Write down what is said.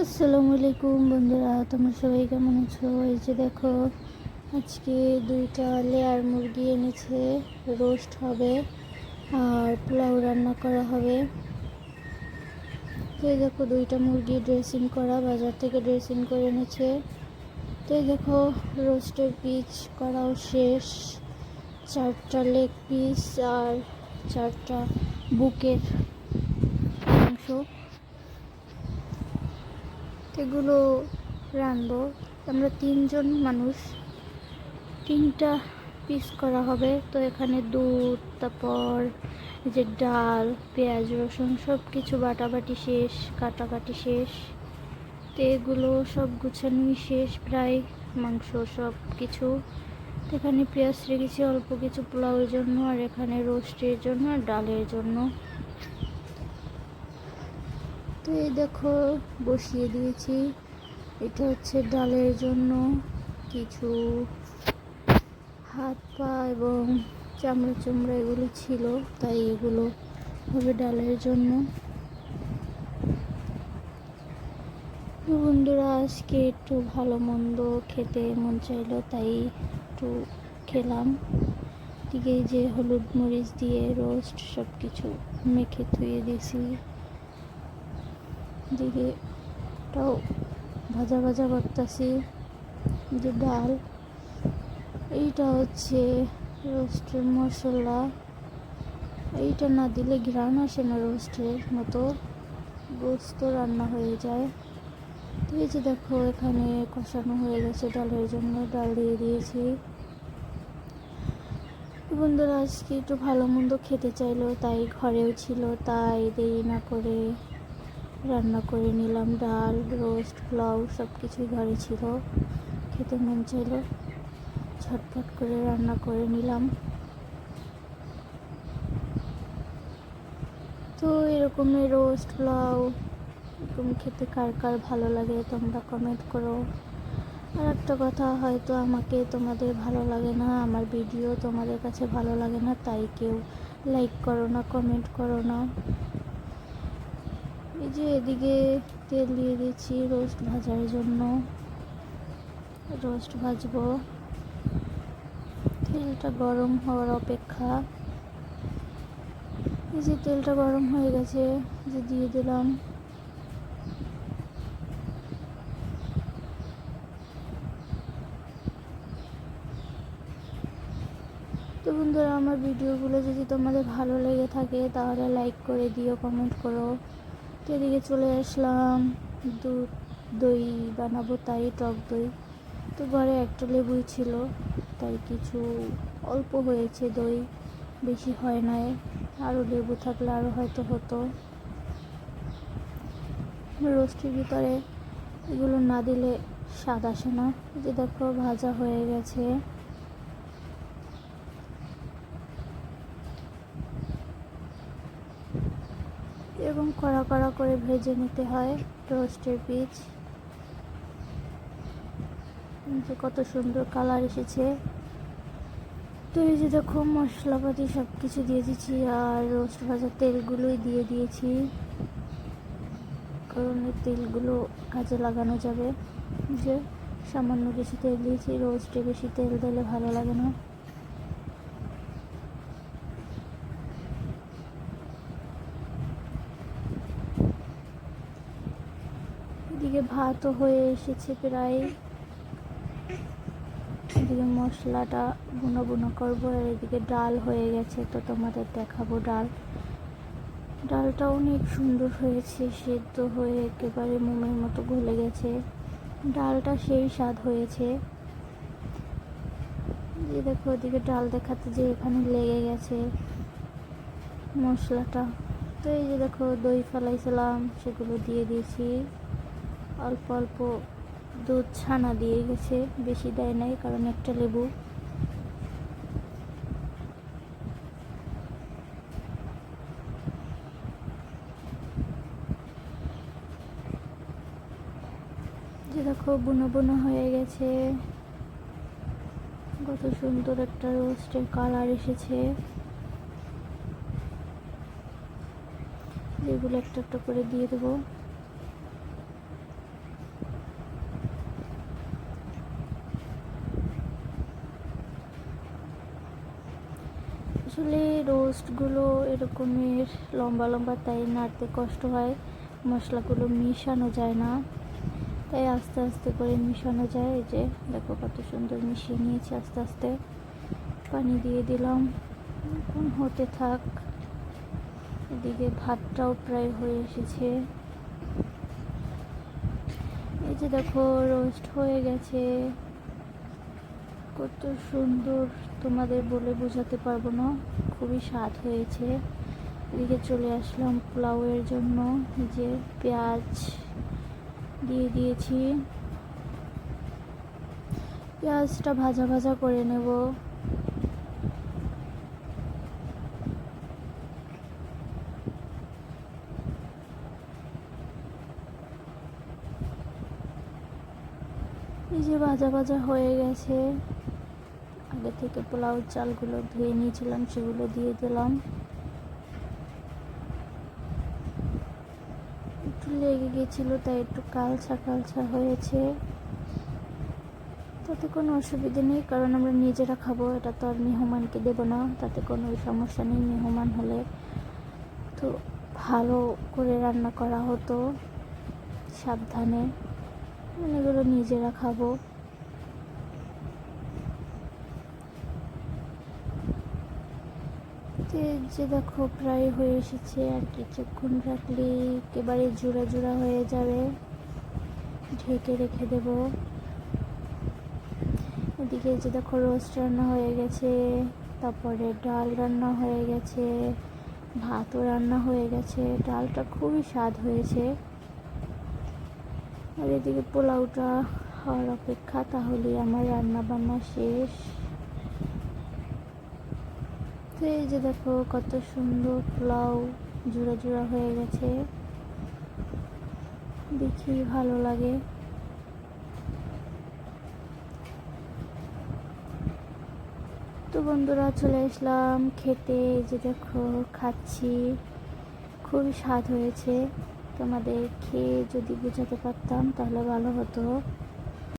আসসালামু আলাইকুম বন্ধুরা, তোমরা সবাই কেমন আছো? এই যে দেখো, আজকে দুইটা লেয়ার মুরগি এনেছে রোস্ট হবে আর পোলাও রান্না করা হবে। তো দেখো, দুইটা মুরগি ড্রেসিং করা, বাজার থেকে ড্রেসিং করে এনেছে। তো দেখো রোস্টের পিস করাও শেষ। চারটা লেগ পিস আর চারটা বুকের মাংস এগুলো রানবো আমরা তিনজন মানুষ। তিনটা পিস করা হবে। তো এখানে দুধ, তারপর যে ডাল, পেঁয়াজ, রসুন সব কিছু বাটাবাটি শেষ, কাটাকাটি শেষ। তো এগুলো সব গুছানোই শেষ, প্রায় মাংস সব কিছু তো এখানে পেঁয়াজ রেখেছি অল্প কিছু পোলাওয়ের জন্য, আর এখানে রোস্টের জন্য, আর ডালের জন্য। তো এই দেখো, বসিয়ে দিয়েছি। এটা হচ্ছে ডালের জন্য কিছু হাত পা এবং চামড়া চামড়া এগুলো ছিল, তাই এগুলো হবে ডালের জন্য। বন্ধুরা, আজকে একটু ভালো মন্দ খেতে মন চাইলো, তাই একটু খেলাম। দিকে যে হলুদ মরিচ দিয়ে রোস্ট সব কিছু মেখে ধুয়ে দিয়েছি। দিকে এটাও ভাজা ভাজা করতেছি, যে ডাল। এইটা হচ্ছে রোস্টের মশলা। এইটা না দিলে ঘ্রাণ আসে না রোস্টের মতো। গোস্ত রান্না হয়ে যায়। তো এই যে দেখো, এখানে কষানো হয়ে গেছে ডালের জন্য। ডাল দিয়ে দিয়েছি। বন্ধুরা, আজকে একটু ভালো মন্দ খেতে চাইলো, তাই ঘরেও ছিল, তাই দেরি না করে রান্না করে নিলাম, ডাল, রোস্ট, পোলাও সব কিছুই ঘরে ছিল। খেতে মন চাইলো, ঝটপট করে রান্না করে নিলাম। তো এরকমই রোস্ট, পোলাও, এরকম খেতে কার কার ভালো লাগে তোমরা কমেন্ট করো। আর একটা কথা, হয়তো আমাকে তোমাদের ভালো লাগে না, আমার ভিডিও তোমাদের কাছে ভালো লাগে না, তাই কেউ লাইক করো না কমেন্ট করো না। এই যে এদিকে তেল দিয়ে দিচ্ছি রোস্ট ভাজার জন্য। রোস্ট ভাজবো। তেলটা গরম হওয়ার অপেক্ষা। এই যে তেলটা গরম হয়ে গেছে যে দিয়ে দিলাম। তো বন্ধুরা, আমার ভিডিওগুলো যদি তোমাদের ভালো লেগে থাকে, তাহলে লাইক করে দিও কমেন্ট করো। এদিকে চলে আসলাম, দুধ দই বানাবো, তাই টক দই। তো ঘরে একটা লেবুই ছিল, তাই কিছু অল্প হয়েছে দই, বেশি হয় নাই। আরও লেবু থাকলে আরও হয়তো হতো। রোস্টের ভিতরে এগুলো না দিলে স্বাদ আসে না। যে দেখো, ভাজা হয়ে গেছে এবং কড়া কড়া করে ভেজে নিতে হয় রোস্টের পিচ যে কত সুন্দর কালার এসেছে। তো এই যে দেখো মশলাপাতি সব কিছু দিয়ে দিচ্ছি আর রোস্ট ভাজার তেলগুলোই দিয়ে দিয়েছি। কারণ এই তেলগুলো কাজে লাগানো যাবে। যে সামান্য কিছু তেল দিয়েছি রোস্টে বেশি তেল দিলে ভালো লাগে না। এদিকে ভাতও হয়ে এসেছে প্রায়। এদিকে মশলাটা বুনো বুনো করব, আর এদিকে ডাল হয়ে গেছে, তো তোমাদের দেখাবো ডাল। ডালটা অনেক সুন্দর হয়েছে, সেদ্ধ হয়ে একেবারে মোমের মতো গলে গেছে। ডালটা সেই স্বাদ হয়েছে। যে দেখো ওদিকে ডাল দেখাতে যে এখানে লেগে গেছে মশলাটা। তো এই যে দেখো, দই ফেলাইছিলাম, সেগুলো দিয়ে দিয়েছি। অল্প অল্প দুধ ছানা দিয়ে গেছে। বেশি দেয় নাই, কারণ একটা লেবু। দেখো, বুনো বুনো হয়ে গেছে। কত সুন্দর একটা রোস্টের কালার এসেছে। যেগুলো একটা একটা করে দিয়ে দেবো। রোস্টগুলো এরকমের লম্বা লম্বা তাই নাড়তে কষ্ট হয়। মশলাগুলো মিশানো যায় না। তাই আস্তে আস্তে করে মিশানো যায়। এই যে দেখো কত সুন্দর মিশিয়ে নিয়েছি আস্তে আস্তে। পানি দিয়ে দিলাম। এখন হতে থাক। এদিকে ভাতটাও প্রায় হয়ে এসেছে। এই যে দেখো রোস্ট হয়ে গেছে। কত সুন্দর তোমাদের বলে বোঝাতে পারব না। খুবই স্বাদ হয়েছে। এদিকে চলে আসলাম পোলাওয়ের জন্য। যে পেঁয়াজ দিয়ে দিয়েছি। পেঁয়াজটা ভাজা ভাজা করে নেব। এই যে ভাজা ভাজা হয়ে গেছে। থেকে পোলাও চালগুলো ধুয়ে নিয়েছিলাম, সেগুলো দিয়ে দিলাম। একটু লেগে গেছিল, তাই একটু কালছা কালছা হয়েছে। তাতে কোনো অসুবিধা নেই, কারণ আমরা নিজেরা খাব, এটা তো আর মেহমানকে দেবো না। তাতে কোনো সমস্যা নেই, মেহমান হলে তো ভালো করে রান্না করা হতো। সাবধানে মানে এগুলো নিজেরা খাব তো এই যে দেখো প্রায় হয়ে এসেছে আর কিছুক্ষণ রাখলে একেবারে জোড়া জোড়া হয়ে যাবে। ঢেকে রেখে দেব। এদিকে যে দেখো রোস্ট রান্না হয়ে গেছে, তারপরে ডাল রান্না হয়ে গেছে, ভাতও রান্না হয়ে গেছে। ডালটা খুবই স্বাদ হয়েছে। আর এদিকে পোলাওটা হওয়ার অপেক্ষা তাহলে আমার রান্না বান্না শেষ। এই যে দেখো, কত সুন্দর পোলাও জোড়া জোড়া হয়ে গেছে। দেখি ভালো লাগে। তো বন্ধুরা, চলে আসলাম খেতে। যে দেখো, খাচ্ছি। খুবই স্বাদ হয়েছে। তোমাদের খেয়ে যদি বোঝাতে পারতাম, তাহলে ভালো হতো।